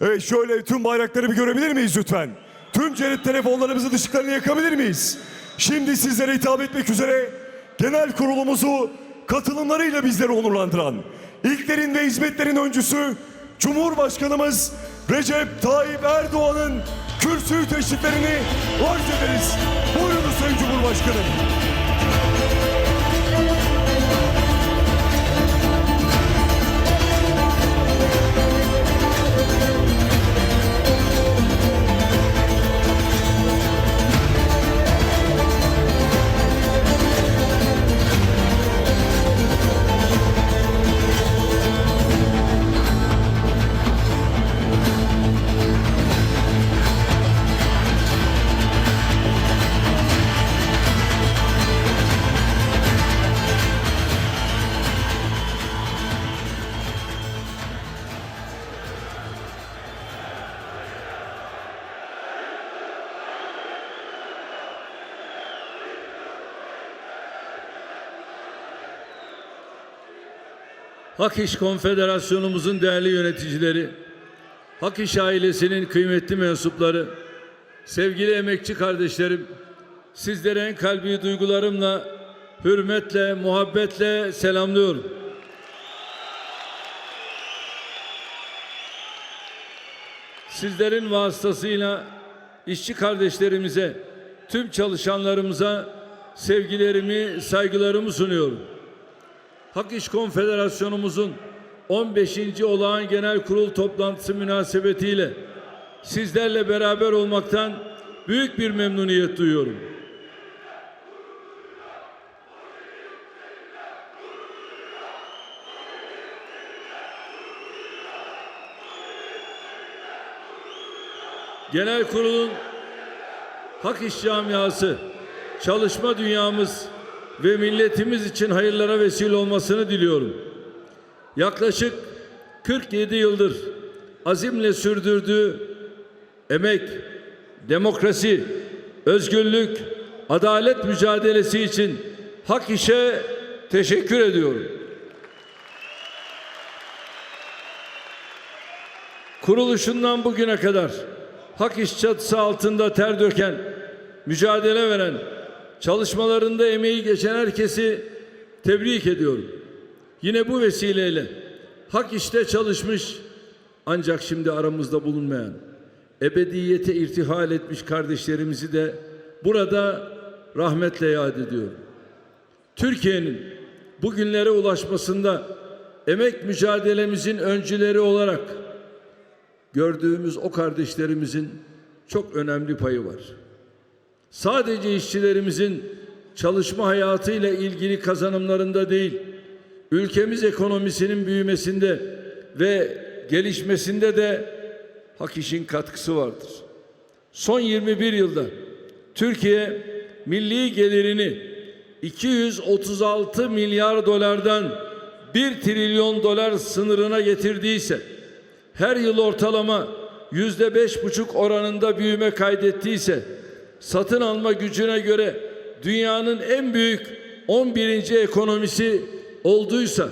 Evet şöyle tüm bayrakları bir görebilir miyiz lütfen? Tüm cep telefonlarımızın ışıklarını yakabilir miyiz? Şimdi sizlere hitap etmek üzere genel kurulumuzu katılımlarıyla bizleri onurlandıran, ilklerin ve hizmetlerin öncüsü Cumhurbaşkanımız Recep Tayyip Erdoğan'ın kürsü teşriflerini arz ederiz. Buyurunuz Sayın Cumhurbaşkanım. Hak İş Konfederasyonumuzun değerli yöneticileri, Hak İş ailesinin kıymetli mensupları, sevgili emekçi kardeşlerim, sizlere en kalbi duygularımla, hürmetle, muhabbetle selamlıyorum. Sizlerin vasıtasıyla işçi kardeşlerimize, tüm çalışanlarımıza sevgilerimi, saygılarımı sunuyorum. Hak İş Konfederasyonumuzun 15. Olağan Genel Kurul toplantısı münasebetiyle sizlerle beraber olmaktan büyük bir memnuniyet duyuyorum. Genel Kurul'un Hak İş camiası, çalışma dünyamız ve milletimiz için hayırlara vesile olmasını diliyorum. Yaklaşık 47 yıldır azimle sürdürdüğü emek, demokrasi, özgürlük, adalet mücadelesi için hak işe teşekkür ediyorum. Kuruluşundan bugüne kadar hak iş çatısı altında ter döken, mücadele veren, çalışmalarında emeği geçen herkesi tebrik ediyorum. Yine bu vesileyle hak işte çalışmış ancak şimdi aramızda bulunmayan, ebediyete irtihal etmiş kardeşlerimizi de burada rahmetle yad ediyorum. Türkiye'nin bugünlere ulaşmasında emek mücadelemizin öncüleri olarak gördüğümüz o kardeşlerimizin çok önemli payı var. Sadece işçilerimizin çalışma hayatıyla ilgili kazanımlarında değil, ülkemiz ekonomisinin büyümesinde ve gelişmesinde de hak işin katkısı vardır. Son 21 yılda Türkiye milli gelirini 236 milyar dolardan 1 trilyon dolar sınırına getirdiyse, her yıl ortalama yüzde beş buçuk oranında büyüme kaydettiyse, satın alma gücüne göre dünyanın en büyük 11. ekonomisi olduysa,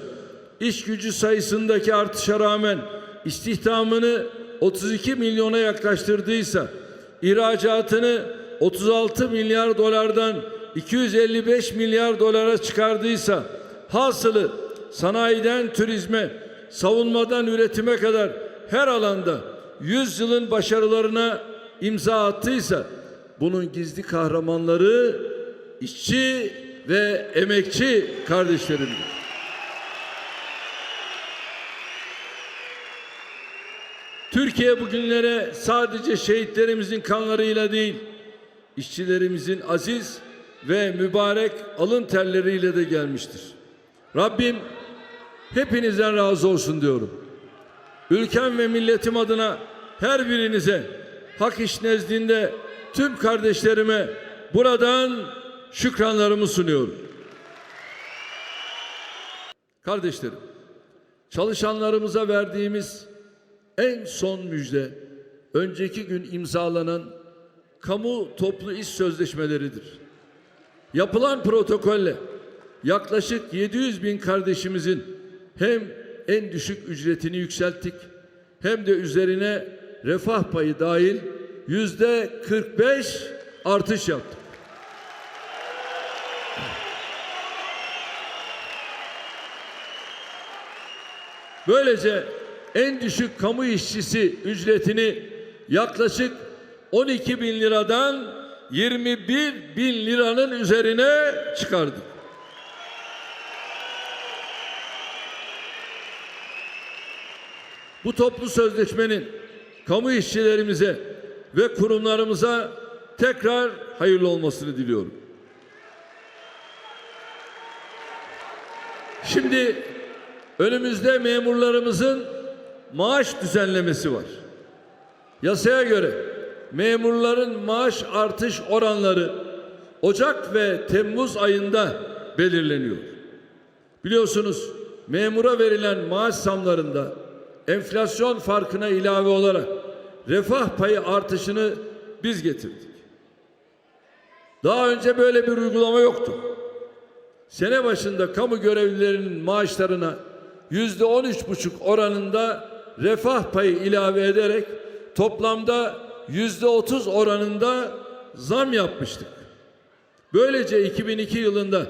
iş gücü sayısındaki artışa rağmen istihdamını 32 milyona yaklaştırdıysa, ihracatını 36 milyar dolardan 255 milyar dolara çıkardıysa, hasılı sanayiden turizme, savunmadan üretime kadar her alanda 100 yılın başarılarına imza attıysa bunun gizli kahramanları işçi ve emekçi kardeşlerimdir. Türkiye bugünlere sadece şehitlerimizin kanlarıyla değil, işçilerimizin aziz ve mübarek alın terleriyle de gelmiştir. Rabbim hepinizden razı olsun diyorum. Ülkem ve milletim adına her birinize hak iş nezdinde tüm kardeşlerime buradan şükranlarımı sunuyorum. Kardeşlerim, çalışanlarımıza verdiğimiz en son müjde önceki gün imzalanan kamu toplu iş sözleşmeleridir. Yapılan protokolle yaklaşık 700 bin kardeşimizin hem en düşük ücretini yükselttik hem de üzerine refah payı dahil yüzde 45 artış yaptık. Böylece en düşük kamu işçisi ücretini yaklaşık 12 bin liradan 21 bin liranın üzerine çıkardık. Bu toplu sözleşmenin kamu işçilerimize ve kurumlarımıza tekrar hayırlı olmasını diliyorum. Şimdi önümüzde memurlarımızın maaş düzenlemesi var. Yasaya göre memurların maaş artış oranları Ocak ve Temmuz ayında belirleniyor. Biliyorsunuz memura verilen maaş zamlarında enflasyon farkına ilave olarak refah payı artışını biz getirdik. Daha önce böyle bir uygulama yoktu. Sene başında kamu görevlilerinin maaşlarına yüzde on üç buçuk oranında refah payı ilave ederek toplamda yüzde otuz oranında zam yapmıştık. Böylece 2002 yılında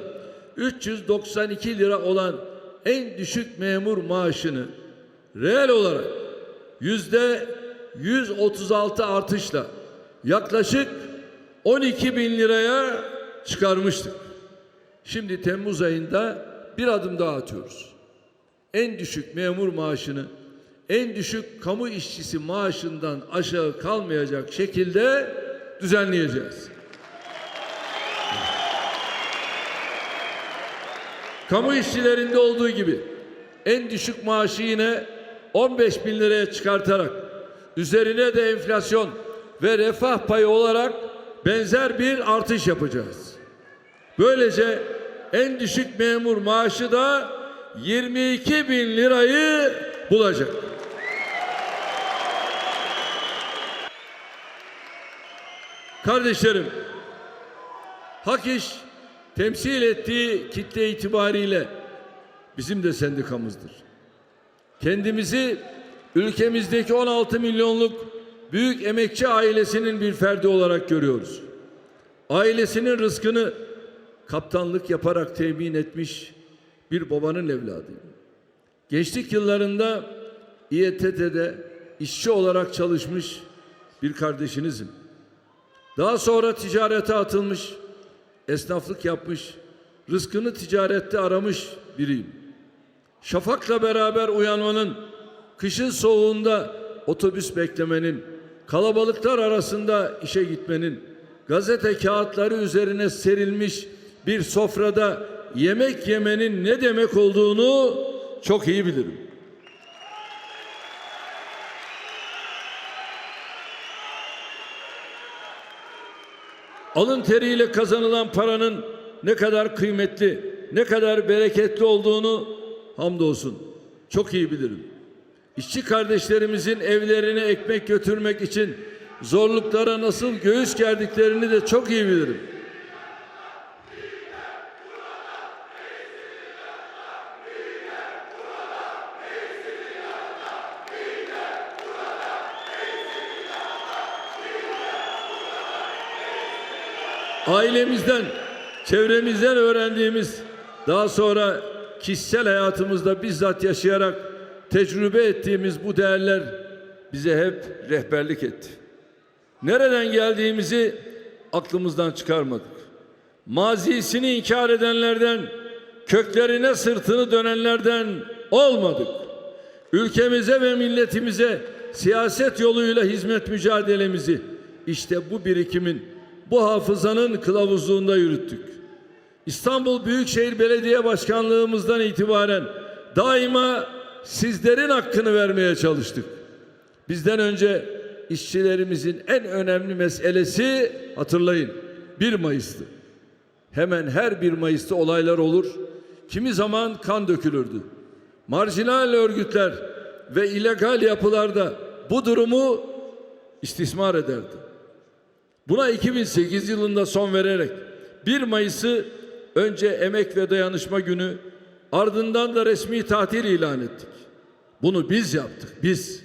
392 lira olan en düşük memur maaşını reel olarak yüzde 136 artışla yaklaşık 12 bin liraya çıkarmıştık. Şimdi Temmuz ayında bir adım daha atıyoruz. En düşük memur maaşını en düşük kamu işçisi maaşından aşağı kalmayacak şekilde düzenleyeceğiz. Kamu işçilerinde olduğu gibi en düşük maaşı yine 15 bin liraya çıkartarak üzerine de enflasyon ve refah payı olarak benzer bir artış yapacağız. Böylece en düşük memur maaşı da 22 bin lirayı bulacak. Kardeşlerim, Hak İş temsil ettiği kitle itibariyle bizim de sendikamızdır. Kendimizi ülkemizdeki 16 milyonluk büyük emekçi ailesinin bir ferdi olarak görüyoruz. Ailesinin rızkını kaptanlık yaparak temin etmiş bir babanın evladıyım. Gençlik yıllarında İETT'de işçi olarak çalışmış bir kardeşinizim. Daha sonra ticarete atılmış, esnaflık yapmış, rızkını ticarette aramış biriyim. Şafakla beraber uyanmanın, kışın soğuğunda otobüs beklemenin, kalabalıklar arasında işe gitmenin, gazete kağıtları üzerine serilmiş bir sofrada yemek yemenin ne demek olduğunu çok iyi bilirim. alın teriyle kazanılan paranın ne kadar kıymetli, ne kadar bereketli olduğunu hamdolsun çok iyi bilirim. İşçi kardeşlerimizin evlerine ekmek götürmek için zorluklara nasıl göğüs gerdiklerini de çok iyi bilirim. ailemizden, çevremizden öğrendiğimiz, daha sonra kişisel hayatımızda bizzat yaşayarak tecrübe ettiğimiz bu değerler bize hep rehberlik etti. Nereden geldiğimizi aklımızdan çıkarmadık. Mazisini inkar edenlerden, köklerine sırtını dönenlerden olmadık. Ülkemize ve milletimize siyaset yoluyla hizmet mücadelemizi işte bu birikimin bu hafızanın kılavuzluğunda yürüttük. İstanbul Büyükşehir Belediye Başkanlığımızdan itibaren daima sizlerin hakkını vermeye çalıştık. Bizden önce işçilerimizin en önemli meselesi hatırlayın 1 Mayıs'tı. Hemen her 1 Mayıs'ta olaylar olur. Kimi zaman kan dökülürdü. Marjinal örgütler ve illegal yapılarda bu durumu istismar ederdi. Buna 2008 yılında son vererek 1 Mayıs'ı önce Emek ve Dayanışma Günü ardından da resmi tatil ilan ettik. Bunu biz yaptık, biz.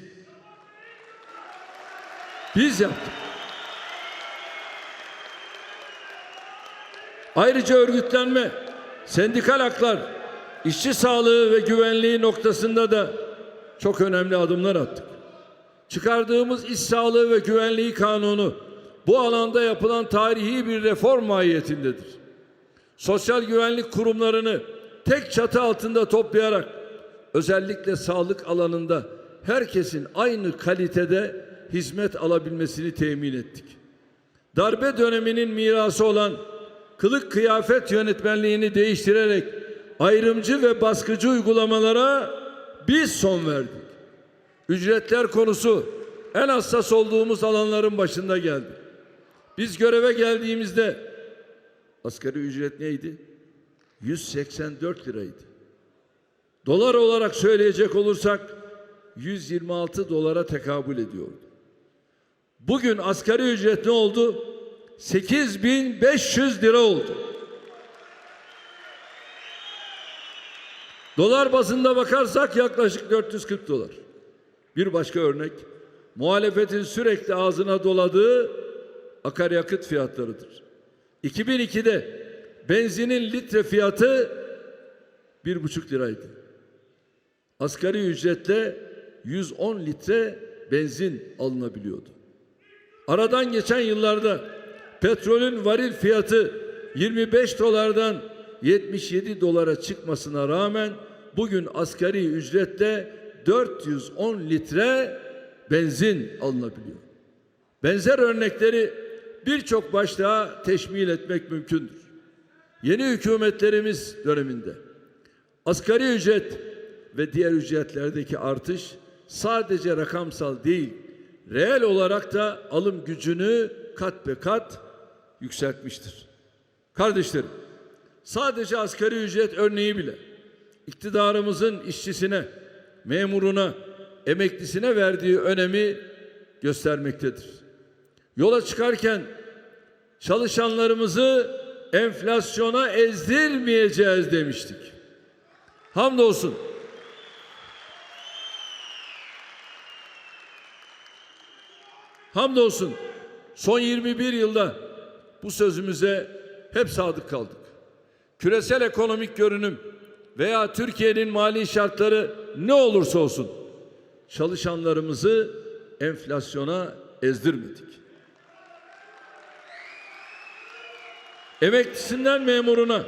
Biz yaptık. Ayrıca örgütlenme, sendikal haklar, işçi sağlığı ve güvenliği noktasında da çok önemli adımlar attık. Çıkardığımız iş sağlığı ve güvenliği kanunu bu alanda yapılan tarihi bir reform mahiyetindedir. Sosyal güvenlik kurumlarını tek çatı altında toplayarak özellikle sağlık alanında herkesin aynı kalitede hizmet alabilmesini temin ettik. Darbe döneminin mirası olan kılık kıyafet yönetmenliğini değiştirerek ayrımcı ve baskıcı uygulamalara biz son verdik. Ücretler konusu en hassas olduğumuz alanların başında geldi. Biz göreve geldiğimizde asgari ücret neydi? 184 liraydı. Dolar olarak söyleyecek olursak 126 dolara tekabül ediyordu. Bugün asgari ücret ne oldu? 8500 lira oldu. Dolar bazında bakarsak yaklaşık 440 dolar. Bir başka örnek, muhalefetin sürekli ağzına doladığı akaryakıt fiyatlarıdır. 2002'de benzinin litre fiyatı bir buçuk liraydı. Asgari ücretle 110 litre benzin alınabiliyordu. Aradan geçen yıllarda petrolün varil fiyatı 25 dolardan 77 dolara çıkmasına rağmen bugün asgari ücretle 410 litre benzin alınabiliyor. Benzer örnekleri birçok başlığa teşmil etmek mümkündür. Yeni hükümetlerimiz döneminde asgari ücret ve diğer ücretlerdeki artış sadece rakamsal değil, reel olarak da alım gücünü kat be kat yükseltmiştir. Kardeşlerim, sadece asgari ücret örneği bile iktidarımızın işçisine, memuruna, emeklisine verdiği önemi göstermektedir. Yola çıkarken çalışanlarımızı enflasyona ezdirmeyeceğiz demiştik. Hamdolsun. Hamdolsun son 21 yılda bu sözümüze hep sadık kaldık. Küresel ekonomik görünüm veya Türkiye'nin mali şartları ne olursa olsun çalışanlarımızı enflasyona ezdirmedik. Emeklisinden memuruna,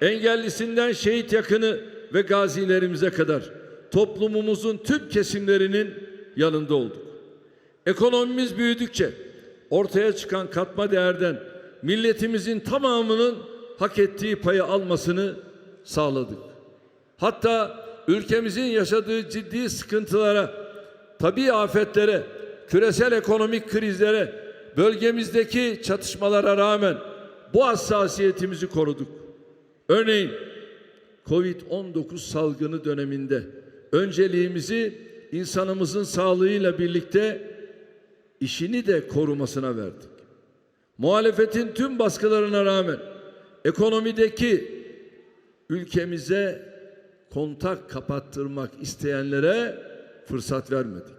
engellisinden şehit yakını ve gazilerimize kadar toplumumuzun tüm kesimlerinin yanında olduk. Ekonomimiz büyüdükçe ortaya çıkan katma değerden milletimizin tamamının hak ettiği payı almasını sağladık. Hatta ülkemizin yaşadığı ciddi sıkıntılara, tabi afetlere, küresel ekonomik krizlere, bölgemizdeki çatışmalara rağmen bu hassasiyetimizi koruduk. Örneğin Covid-19 salgını döneminde önceliğimizi insanımızın sağlığıyla birlikte işini de korumasına verdik. Muhalefetin tüm baskılarına rağmen ekonomideki ülkemize kontak kapattırmak isteyenlere fırsat vermedik.